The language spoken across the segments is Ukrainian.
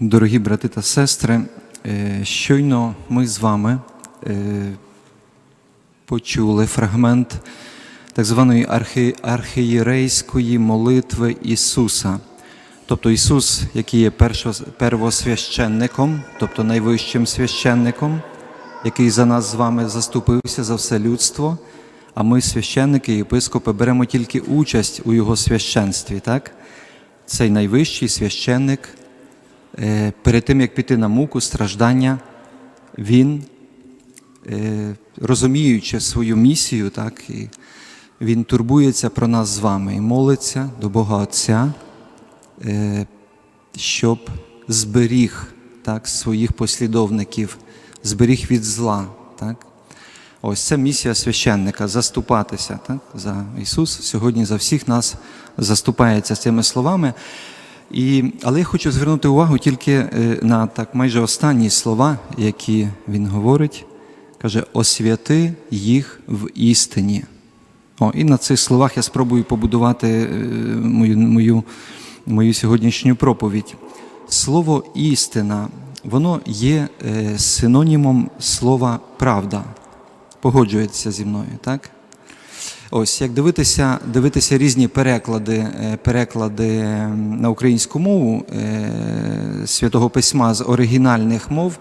Дорогі брати та сестри, е, щойно ми з вами е, почули фрагмент так званої архі... архієрейської молитви Ісуса. Тобто Ісус, який є первосвященником, тобто найвищим священником, який за нас з вами заступився за все людство, а ми, священники і єпископи, беремо тільки участь у Його священстві. Так? Цей найвищий священник перед тим, як піти на муку, страждання, він, е, розуміючи свою місію, так, і він турбується про нас з вами і молиться до Бога Отця, е, щоб зберіг так, своїх послідовників, зберіг від зла. Так. Ось це місія священника заступатися так, за Ісус. Сьогодні за всіх нас заступається цими словами. І, але я хочу звернути увагу тільки е, на так майже останні слова, які він говорить. Каже, освяти їх в істині. О, і на цих словах я спробую побудувати е, мою, мою, мою сьогоднішню проповідь. Слово істина, воно є е, синонімом слова правда. Погоджується зі мною, так? Ось, як дивитися, дивитися різні переклади, е, переклади на українську мову е, Святого Письма з оригінальних мов,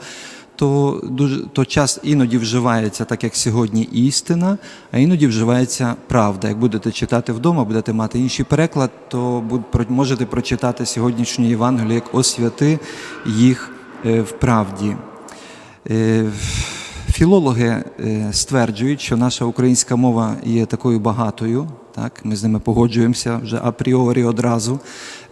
то, дуже, то час іноді вживається, так як сьогодні, істина, а іноді вживається правда. Як будете читати вдома, будете мати інший переклад, то можете прочитати сьогоднішню Євангелію як освяти їх е, в правді. Філологи е, стверджують, що наша українська мова є такою багатою, так, ми з ними погоджуємося вже апріорі одразу,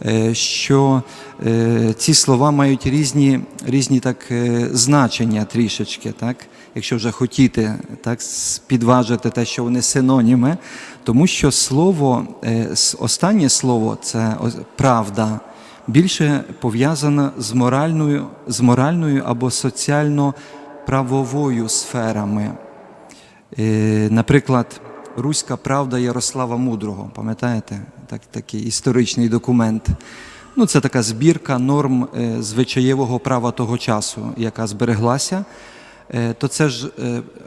е, що е, ці слова мають різні, різні так, значення трішечки. Так? Якщо вже хотіти так, підважити те, що вони синоніми, тому що слово, останнє слово це правда більше пов'язана з моральною, з моральною або соціально-правовою сферами. Е, Наприклад, Руська правда Ярослава Мудрого, пам'ятаєте? Так, такий історичний документ. Ну, це така збірка норм е, звичаєвого права того часу, яка збереглася. Е, То це ж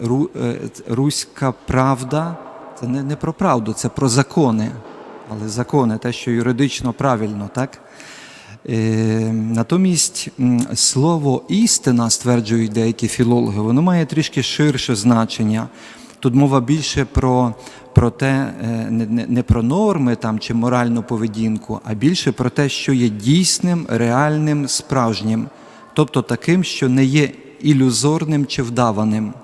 ру- Руська правда, це не про правду, це про закони. Але закони, те, що юридично правильно, так? Е, Натомість слово істина, стверджують деякі філологи, воно має трішки ширше значення. Тут мова більше про, про те, е, не, про норми там, чи моральну поведінку, а більше про те, що є дійсним, реальним, справжнім, тобто таким, що не є ілюзорним чи вдаваним.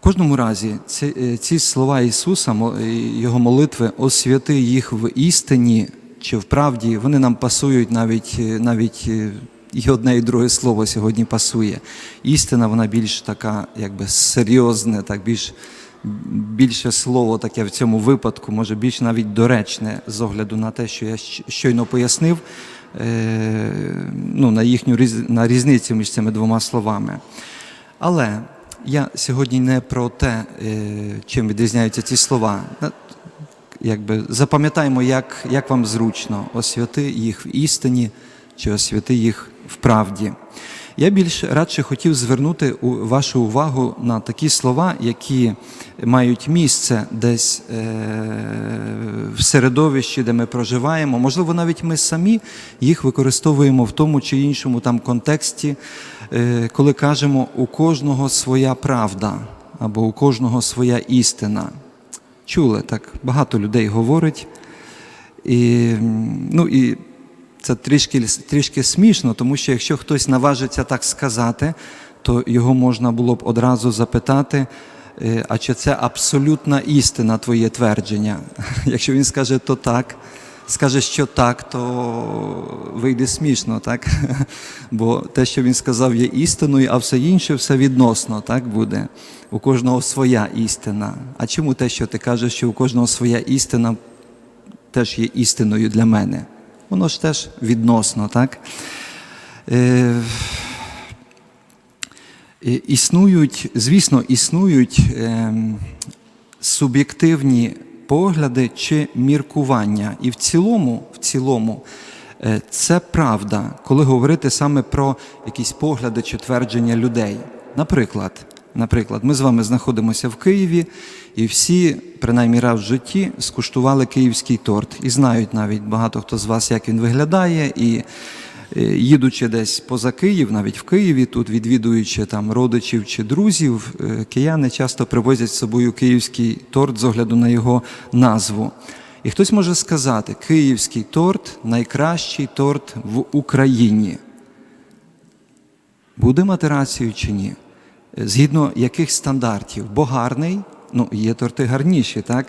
В кожному разі, ці, е, ці слова Ісуса, Його молитви, освяти їх в істині чи в правді, вони нам пасують навіть, е, навіть е, і одне, і друге слово сьогодні пасує. Істина, вона більш така, якби серйозне, так більш, більше слово таке в цьому випадку, може більш навіть доречне з огляду на те, що я щойно пояснив, е, ну, на їхню на різницю між цими двома словами. Але я сьогодні не про те, чим відрізняються ці слова. Якби запам'ятаємо, як, як вам зручно освяти їх в істині чи освяти їх в правді. Я більш радше хотів звернути вашу увагу на такі слова, які мають місце десь е, в середовищі, де ми проживаємо. Можливо, навіть ми самі їх використовуємо в тому чи іншому там контексті, е, коли кажемо у кожного своя правда або у кожного своя істина. Чули так, багато людей говорить. І, ну, і це трішки, трішки смішно, тому що якщо хтось наважиться так сказати, то його можна було б одразу запитати, е, а чи це абсолютна істина твоє твердження? Якщо він скаже, то так, скаже, що так, то вийде смішно, так? Бо те, що він сказав, є істиною, а все інше все відносно, так буде. У кожного своя істина. А чому те, що ти кажеш, що у кожного своя істина, теж є істиною для мене? Воно ж теж відносно, так? Е, Існують, звісно, існують ем, суб'єктивні погляди чи міркування. І в цілому, в цілому Е, Це правда, коли говорити саме про якісь погляди чи твердження людей. Наприклад, наприклад, ми з вами знаходимося в Києві, і всі, принаймні раз в житті, скуштували київський торт. І знають навіть багато хто з вас, як він виглядає. І їдучи десь поза Київ, навіть в Києві, тут відвідуючи там родичів чи друзів, е, кияни часто привозять з собою київський торт з огляду на його назву. І хтось може сказати, київський торт найкращий торт в Україні. Буде мати рацію чи ні? Е, Згідно яких стандартів? Бо гарний, ну є торти гарніші, так?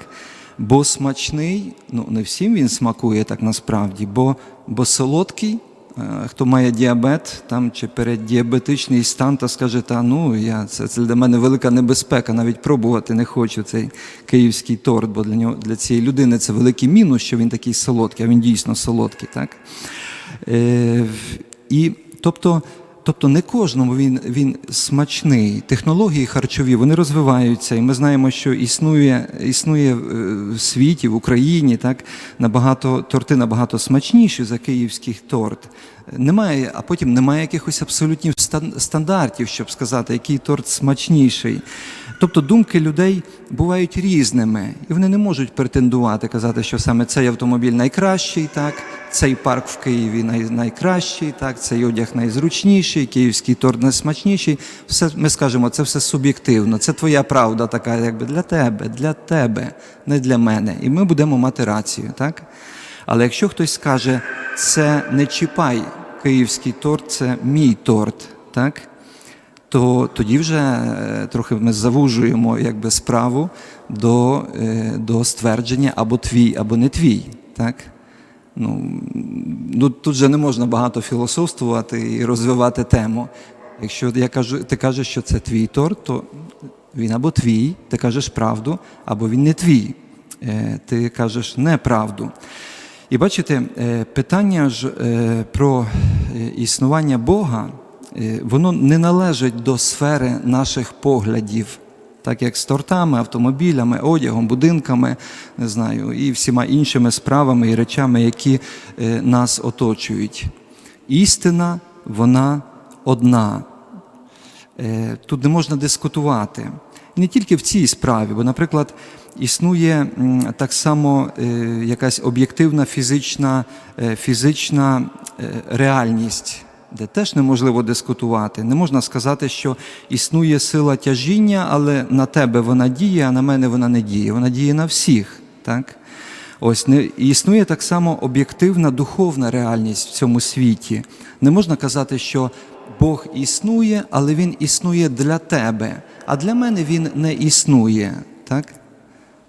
Бо смачний, ну не всім він смакує так насправді, бо, бо солодкий, е, хто має діабет там, чи переддіабетичний стан, та скаже, та ну я, це, це для мене велика небезпека, навіть пробувати не хочу цей київський торт, бо для, нього, для цієї людини це великий мінус, що він такий солодкий, а він дійсно солодкий. Так? Е, і, тобто, тобто не кожному він, він смачний. Технології харчові вони розвиваються, і ми знаємо, що існує, існує е, в світі, в Україні, так, набагато, торти набагато смачніші за київських торт. Немає, а потім немає якихось абсолютних стан- стандартів, щоб сказати, який торт смачніший. Тобто думки людей бувають різними, і вони не можуть претендувати, казати, що саме цей автомобіль найкращий, так, цей парк в Києві най, найкращий, так, цей одяг найзручніший, київський торт найсмачніший. Все ми скажемо, це все суб'єктивно. Це твоя правда, така, якби для тебе, для тебе, не для мене. І ми будемо мати рацію, так? Але якщо хтось скаже, це не чіпай київський торт, це мій торт, так? То тоді вже е, трохи ми завужуємо якби, справу до, е, до ствердження або твій, або не твій. Так? Ну, ну, тут же не можна багато філософствувати і розвивати тему. Якщо я кажу, ти кажеш, що це твій торт, то він або твій, ти кажеш правду, або він не твій. Е, Ти кажеш неправду. І бачите, питання ж про існування Бога, воно не належить до сфери наших поглядів, так як з тортами, автомобілями, одягом, будинками, не знаю, і всіма іншими справами і речами, які е, нас оточують. Істина, вона одна. Е, Тут не можна дискутувати. Не тільки в цій справі, бо, наприклад, існує так само е, якась об'єктивна фізична, е, фізична е, реальність, де теж неможливо дискутувати. Не можна сказати, що існує сила тяжіння, але на тебе вона діє, а на мене вона не діє. Вона діє на всіх. Так? Ось не існує так само об'єктивна духовна реальність в цьому світі. Не можна казати, що Бог існує, але Він існує для тебе, а для мене він не існує. Так?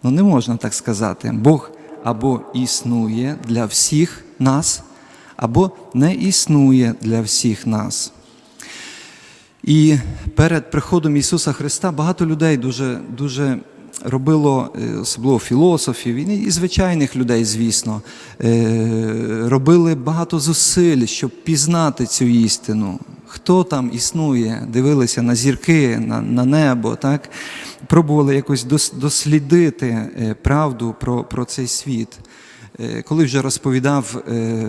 Ну не можна так сказати. Бог або існує для всіх нас, або не існує для всіх нас. І перед приходом Ісуса Христа багато людей дуже, дуже робило, е, особливо філософів, і звичайних людей, звісно, е, робили багато зусиль, щоб пізнати цю істину. Хто там існує, дивилися на зірки, на, на небо, так? пробували якось дослідити е, правду про, про цей світ. Е, Коли вже розповідав е,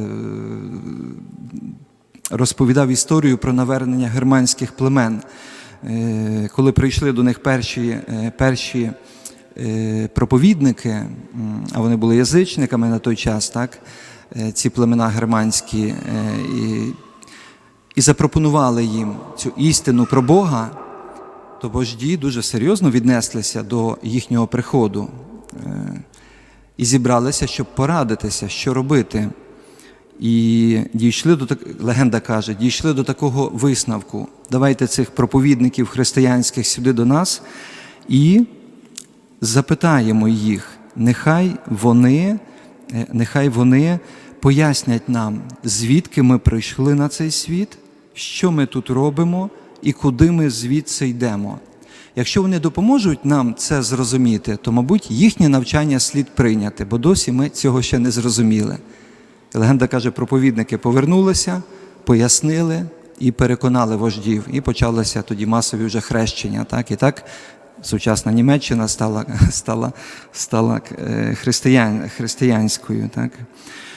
розповідав історію про навернення германських племен. Е, Коли прийшли до них перші, перші проповідники, а вони були язичниками на той час, так, ці племена германські, і, і запропонували їм цю істину про Бога, то вожді дуже серйозно віднеслися до їхнього приходу і зібралися, щоб порадитися, що робити. І дійшли до так... легенда каже, дійшли до такого висновку. Давайте цих проповідників християнських сюди до нас і запитаємо їх, нехай вони, е, нехай вони пояснять нам, звідки ми прийшли на цей світ, що ми тут робимо і куди ми звідси йдемо. Якщо вони допоможуть нам це зрозуміти, то, мабуть, їхнє навчання слід прийняти, бо досі ми цього ще не зрозуміли. Легенда каже, проповідники повернулися, пояснили і переконали вождів. І почалося тоді масові вже хрещення. Так? І так сучасна Німеччина стала, стала, стала е, християн, християнською. Так?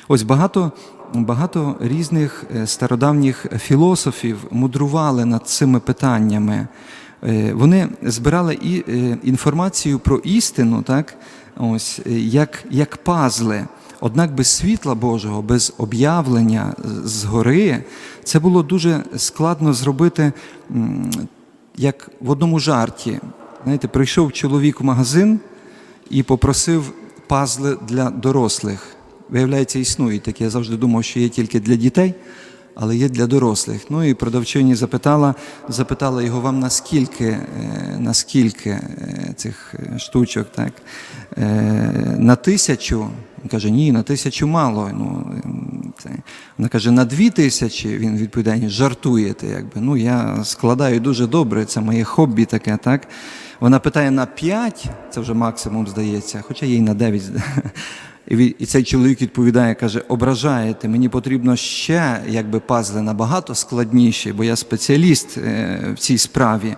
Ось багато багато різних е, стародавніх філософів мудрували над цими питаннями. Е, Вони збирали і е, інформацію про істину, так, ось, е, як, як пазли. Однак без світла Божого, без об'явлення згори, це було дуже складно зробити, як в одному жарті. Знаєте, прийшов чоловік в магазин і попросив пазли для дорослих. Виявляється, існують такі. Я завжди думав, що є тільки для дітей, але є для дорослих. Ну і продавчині запитала, запитала його вам наскільки, е, наскільки е, цих е, штучок, так? На тисячу. Він каже, ні, на тисячу мало. Ну, ем, це. Вона каже, на дві тисячі. Він відповідає, «Ні, жартуєте. Якби. Ну, я складаю дуже добре, це моє хобі таке, так? Вона питає на 5, це вже максимум здається, хоча їй на 9. І, цей чоловік відповідає, каже: ображаєте, мені потрібно ще якби пазли набагато складніші, бо я спеціаліст е, в цій справі.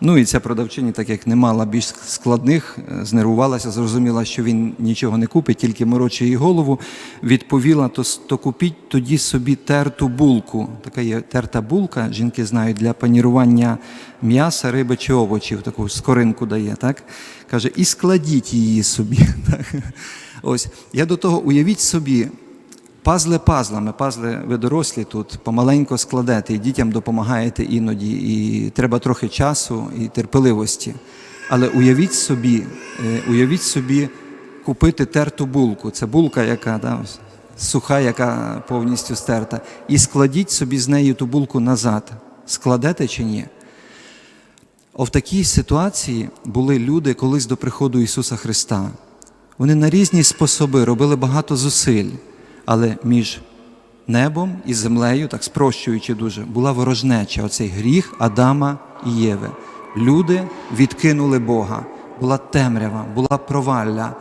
Ну і ця продавчиня, так як не мала більш складних, е, знервувалася, зрозуміла, що він нічого не купить, тільки морочить їй голову. Відповіла, то, то купіть тоді собі терту булку. Така є терта булка, жінки знають, для панірування м'яса, риби чи овочів, таку скоринку дає. Так? Каже, і складіть її собі. Так? Ось, я до того уявіть собі, пазли пазлами, пазли ви дорослі тут помаленько складете, і дітям допомагаєте іноді, і треба трохи часу і терпеливості. Але уявіть собі, е, уявіть собі купити терту булку. Це булка, яка да, суха, яка повністю стерта. І складіть собі з нею ту булку назад. Складете чи ні? О, в такій ситуації були люди колись до приходу Ісуса Христа. Вони на різні способи робили багато зусиль, але між небом і землею, так спрощуючи дуже, була ворожнеча, оцей гріх Адама і Єви. Люди відкинули Бога, була темрява, була провалля.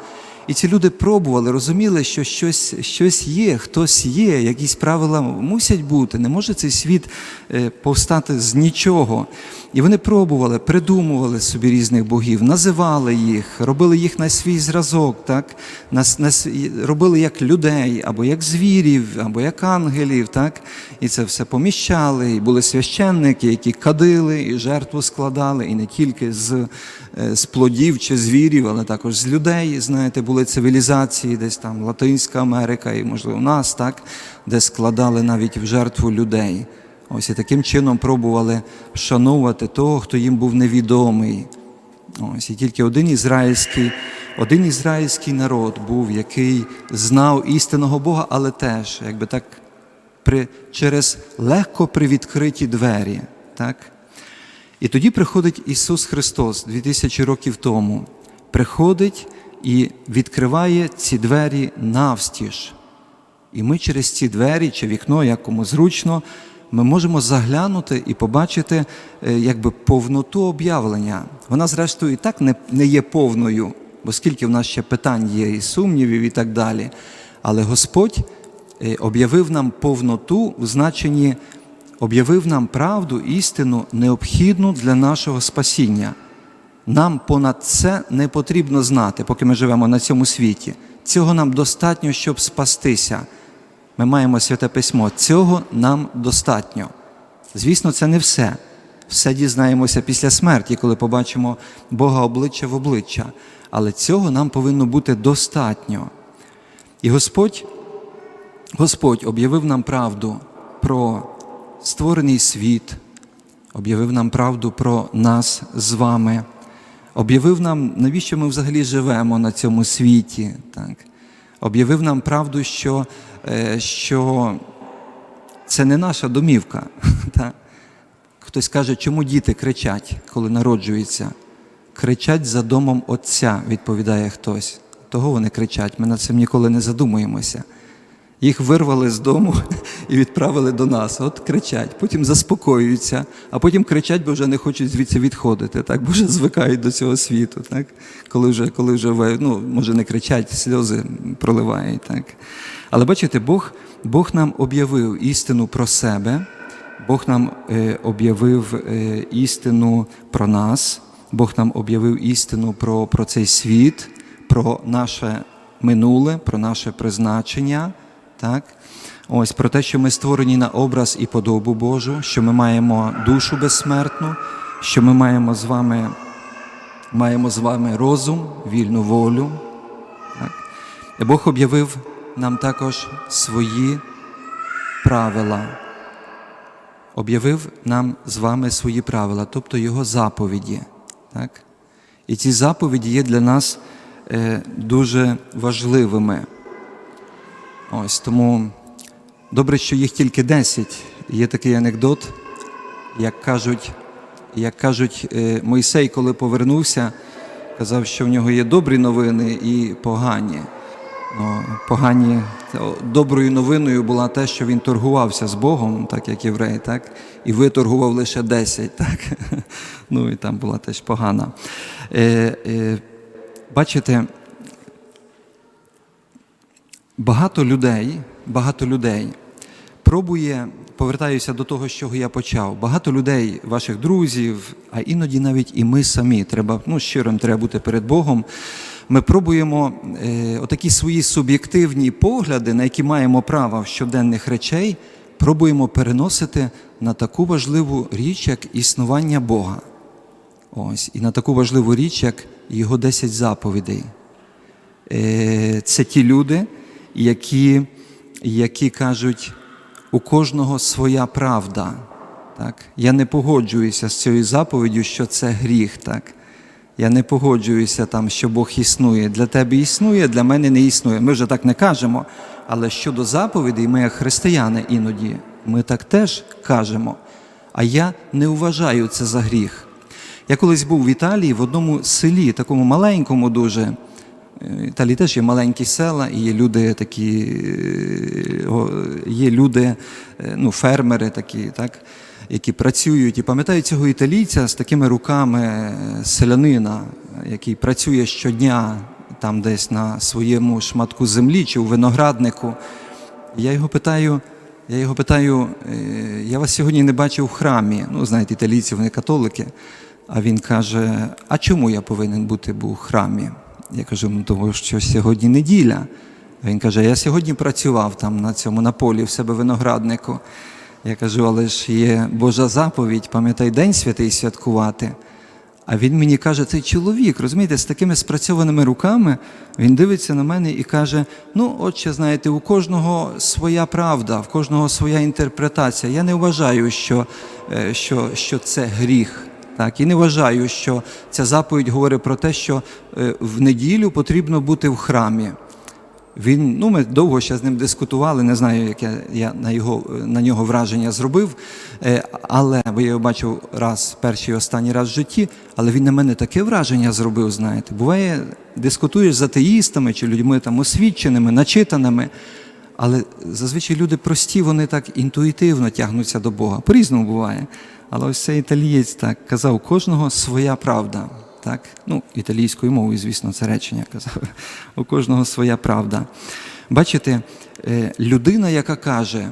І ці люди пробували, розуміли, що щось, щось є, хтось є, якісь правила мусять бути. Не може цей світ е, повстати з нічого. І вони пробували, придумували собі різних богів, називали їх, робили їх на свій зразок, так? на, на, робили як людей, або як звірів, або як ангелів. Так? І це все поміщали. І були священники, які кадили і жертву складали, і не тільки з, е, з плодів чи звірів, але також з людей. Знаєте, були цивілізації, десь там Латинська Америка, і можливо у нас, так, де складали навіть в жертву людей. Ось і таким чином пробували вшановувати того, хто їм був невідомий. Ось і тільки один ізраїльський, один ізраїльський народ був, який знав істинного Бога, але теж, якби так, при, через легко привідкриті двері. Так? І тоді приходить Ісус Христос 2000 років тому, приходить і відкриває ці двері навстіж. І ми через ці двері чи вікно, як кому зручно, ми можемо заглянути і побачити е, якби повноту об'явлення. Вона, зрештою, і так не, не є повною, бо скільки в нас ще питань є і сумнівів, і так далі. Але Господь е, об'явив нам повноту в значенні, об'явив нам правду, істину, необхідну для нашого спасіння. Нам понад це не потрібно знати, поки ми живемо на цьому світі. Цього нам достатньо, щоб спастися. Ми маємо святе письмо. Цього нам достатньо. Звісно, це не все. Все дізнаємося після смерті, коли побачимо Бога обличчя в обличчя. Але цього нам повинно бути достатньо. І Господь, Господь об'явив нам правду про створений світ, об'явив нам правду про нас з вами, об'явив нам, навіщо ми взагалі живемо на цьому світі. Так? Об'явив нам правду, що, е, що це не наша домівка. Так? Хтось каже, чому діти кричать, коли народжуються? Кричать за домом Отця, відповідає хтось. Того вони кричать, ми над цим ніколи не задумуємося. Їх вирвали з дому і відправили до нас. От кричать, потім заспокоюються, а потім кричать, бо вже не хочуть звідси відходити, так? бо вже звикають до цього світу. Так? Коли вже, коли вже ну, може не кричать, сльози проливають. Так? Але бачите, Бог, Бог нам об'явив істину про себе, Бог нам е, об'явив е, істину про нас, Бог нам об'явив істину про, про цей світ, про наше минуле, про наше призначення. Так? Ось про те, що ми створені на образ і подобу Божу, що ми маємо душу безсмертну, що ми маємо з вами, маємо з вами розум, вільну волю. Так? І Бог об'явив нам також свої правила. Об'явив нам з вами свої правила, тобто Його заповіді. Так? І ці заповіді є для нас е, дуже важливими. Ось тому добре, що їх тільки 10. Є такий анекдот, як кажуть, як кажуть, е, Мойсей, коли повернувся, казав, що в нього є добрі новини і погані. Ну, погані доброю новиною була те, що він торгувався з Богом, так як єврей, так? і виторгував лише 10. Так? Ну і там була теж погана. Е, е, бачите, багато людей, багато людей пробує, повертаюся до того, з чого я почав. Багато людей, ваших друзів, а іноді навіть і ми самі, треба, ну, щирим треба бути перед Богом. Ми пробуємо е, отакі свої суб'єктивні погляди, на які маємо право в щоденних речей, пробуємо переносити на таку важливу річ, як існування Бога. Ось, і на таку важливу річ, як його 10 заповідей. Е, Це ті люди, які, які кажуть, у кожного своя правда. Так? Я не погоджуюся з цією заповіддю, що це гріх. Так? Я не погоджуюся там, що Бог існує. Для тебе існує, для мене не існує. Ми вже так не кажемо. Але щодо заповідей, ми, як християни, іноді, ми так теж кажемо. А я не вважаю це за гріх. Я колись був в Італії в одному селі, такому маленькому дуже. Італії теж є маленькі села, і є люди такі, е, є люди, е, ну, фермери такі, так, які працюють. І пам'ятаю цього італійця з такими руками е, селянина, який працює щодня там десь на своєму шматку землі чи у винограднику. Я його питаю, я його питаю, я вас сьогодні не бачив в храмі. Ну, знаєте, італійці, вони католики. А він каже: А чому я повинен бути був у храмі? Я кажу, ну тому що сьогодні неділя. Він каже: Я сьогодні працював там на цьому на полі в себе винограднику. Я кажу, але ж є Божа заповідь, пам'ятай, День святий святкувати. А він мені каже, цей чоловік, розумієте, з такими спрацьованими руками, він дивиться на мене і каже: ну, отче, знаєте, у кожного своя правда, в кожного своя інтерпретація. Я не вважаю, що, е, що, що це гріх. Так, і не вважаю, що ця заповідь говорить про те, що е, в неділю потрібно бути в храмі. Він, ну, ми довго ще з ним дискутували, не знаю, яке я на, його, на нього враження зробив, е, але бо я його бачив раз, перший і останній раз в житті, але він на мене таке враження зробив, знаєте. Буває, дискутуєш з атеїстами чи людьми там освіченими, начитаними, але зазвичай люди прості, вони так інтуїтивно тягнуться до Бога. По-різному буває. Але ось цей італієць так казав, кожного своя правда. Так? Ну, італійською мовою, звісно, це речення казав. У кожного своя правда. Бачите, е, людина, яка каже,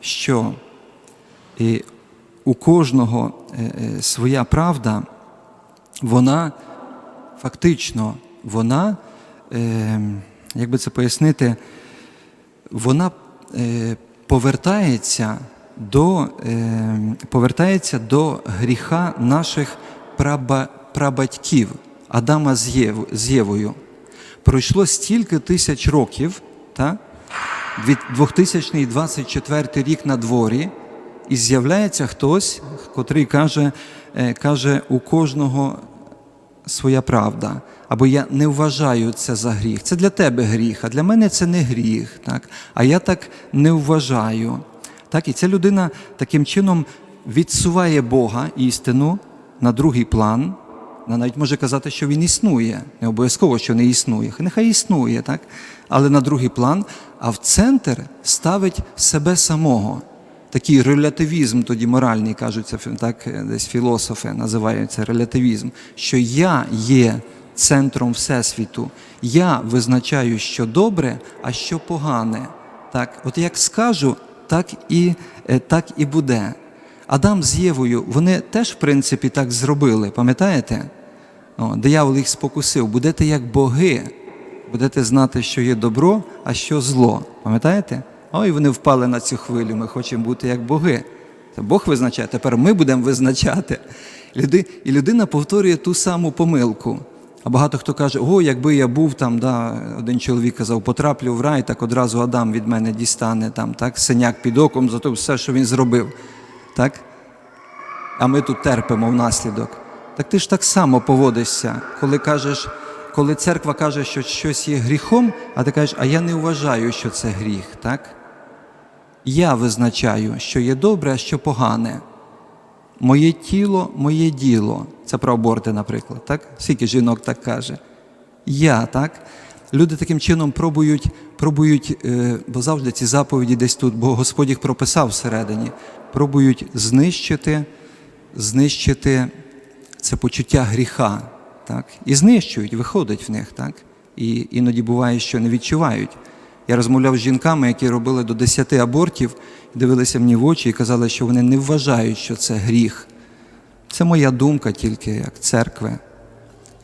що е, у кожного е, своя правда, вона фактично, вона, як би це пояснити, вона повертається до, е, повертається до гріха наших праба, прабатьків Адама з, Єв, з Євою. Пройшло стільки тисяч років, та? від 2024 рік на дворі, і з'являється хтось, котрий каже, е, каже, у кожного своя правда. Або я не вважаю це за гріх. Це для тебе гріх, а для мене це не гріх. Так? А я так не вважаю. Так? І ця людина таким чином відсуває Бога істину на другий план. Вона навіть може казати, що він існує. Не обов'язково, що не існує. Нехай існує, так? але на другий план, а в центр ставить себе самого. Такий релятивізм тоді моральний, кажуться, так десь філософи називають це релятивізм, що я є центром Всесвіту, я визначаю, що добре, а що погане. Так, От як скажу, так і, е, так і буде. Адам з Євою, вони теж, в принципі, так зробили, пам'ятаєте? Диявол їх спокусив, будете як боги, будете знати, що є добро, а що зло. Пам'ятаєте? Ой, вони впали на цю хвилю, ми хочемо бути як боги. Це Бог визначає, тепер ми будемо визначати. І людина повторює ту саму помилку. А багато хто каже, о, якби я був там, да, один чоловік казав, потраплю в рай, так одразу Адам від мене дістане там, так, синяк під оком за те все, що він зробив. Так? а ми тут терпимо внаслідок. Так ти ж так само поводишся, коли кажеш, коли церква каже, що щось є гріхом, а ти кажеш, а я не вважаю, що це гріх, так? Я визначаю, що є добре, а що погане. Моє тіло, моє діло. Це про аборти, наприклад, так? Скільки жінок так каже. Я, так? Люди таким чином пробують, пробують, е, бо завжди ці заповіді десь тут, бо Господь їх прописав всередині, пробують знищити, знищити це почуття гріха. Так? І знищують, виходить в них, так? І іноді буває, що не відчувають. Я розмовляв з жінками, які робили до 10 абортів, дивилися мені в очі і казали, що вони не вважають, що це гріх. Це моя думка тільки як церкви.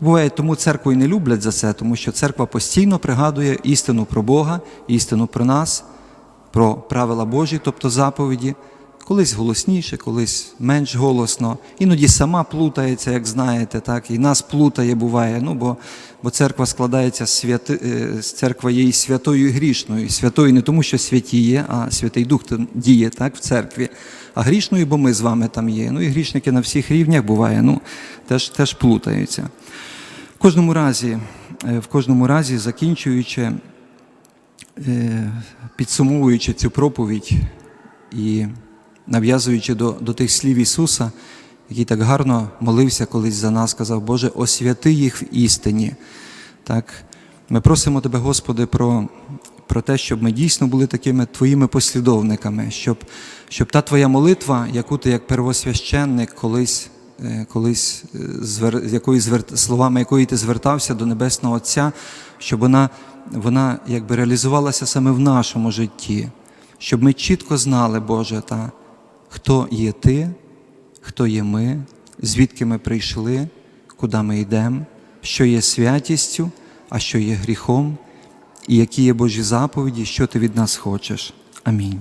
Буває, тому церкву і не люблять за це, тому що церква постійно пригадує істину про Бога, істину про нас, про правила Божі, тобто заповіді, колись голосніше, колись менш голосно. Іноді сама плутається, як знаєте, так, і нас плутає буває. Ну, бо, бо церква складається з святи, е, церква є і святою і грішною. Святою не тому, що святі є, а Святий Дух діє так, в церкві. А грішною, бо ми з вами там є. Ну і грішники на всіх рівнях буває, ну, теж, теж плутаються. В кожному разі, е, в кожному разі, закінчуючи, е, підсумовуючи цю проповідь і нав'язуючи до, до тих слів Ісуса, який так гарно молився колись за нас, сказав, Боже, освяти їх в істині. Так, ми просимо Тебе, Господи, про, про те, щоб ми дійсно були такими Твоїми послідовниками, щоб, щоб та Твоя молитва, яку ти як первосвященник колись е, колись е, звер, якої звер, словами якої ти звертався до Небесного Отця, щоб вона, вона якби реалізувалася саме в нашому житті, щоб ми чітко знали, Боже, та, хто є Ти, хто є ми, звідки ми прийшли, куди ми йдемо, що є святістю, а що є гріхом, і які є Божі заповіді, що ти від нас хочеш. Амінь.